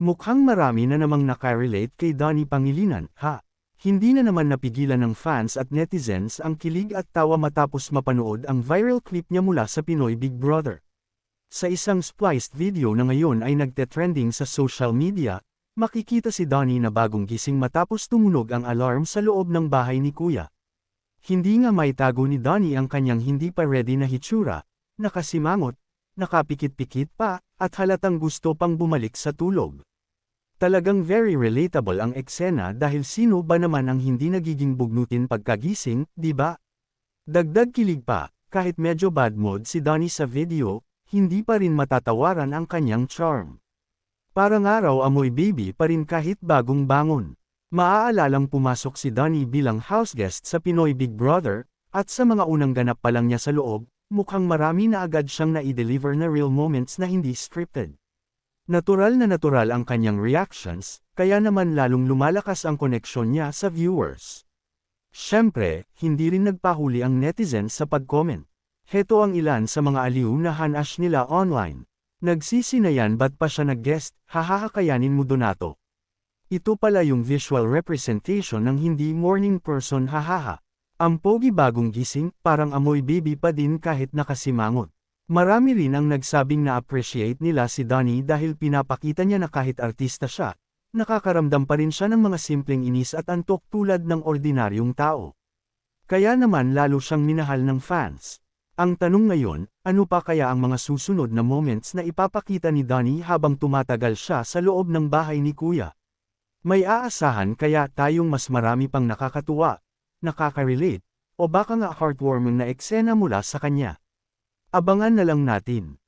Mukhang marami na namang nakarelate kay Donnie Pangilinan, ha? Hindi na naman napigilan ng fans at netizens ang kilig at tawa matapos mapanood ang viral clip niya mula sa Pinoy Big Brother. Sa isang spliced video na ngayon ay nagte-trending sa social media, makikita si Donnie na bagong gising matapos tumunog ang alarm sa loob ng bahay ni Kuya. Hindi nga may tago ni Donnie ang kanyang hindi pa ready na hitsura, nakasimangot, nakapikit-pikit pa, at halatang gusto pang bumalik sa tulog. Talagang very relatable ang eksena dahil sino ba naman ang hindi nagiging bugnutin pagkagising, di ba? Dagdag kilig pa, kahit medyo bad mood si Donnie sa video, hindi pa rin matatawaran ang kanyang charm. Parang araw amoy baby pa rin kahit bagong bangon. Maaalalang pumasok si Donnie bilang house guest sa Pinoy Big Brother, at sa mga unang ganap pa lang niya sa loob, mukhang marami na agad siyang na-deliver na real moments na hindi scripted. Natural na natural ang kanyang reactions, kaya naman lalong lumalakas ang koneksyon niya sa viewers. Siyempre, hindi rin nagpahuli ang netizens sa pag-comment. Heto ang ilan sa mga aliw na hanash nila online. Nagsisinayan ba't pa siya nag-guest, hahahakayanin mo Donato. Ito pala yung visual representation ng hindi morning person hahaha. Ang pogi bagong gising, parang amoy baby pa din kahit nakasimangot. Marami rin ang nagsabing na-appreciate nila si Donnie dahil pinapakita niya na kahit artista siya, nakakaramdam pa rin siya ng mga simpleng inis at antok tulad ng ordinaryong tao. Kaya naman lalo siyang minahal ng fans. Ang tanong ngayon, ano pa kaya ang mga susunod na moments na ipapakita ni Donnie habang tumatagal siya sa loob ng bahay ni Kuya? May aasahan kaya tayong mas marami pang nakakatuwa, nakaka-relate, o baka nga heartwarming na eksena mula sa kanya. Abangan na lang natin.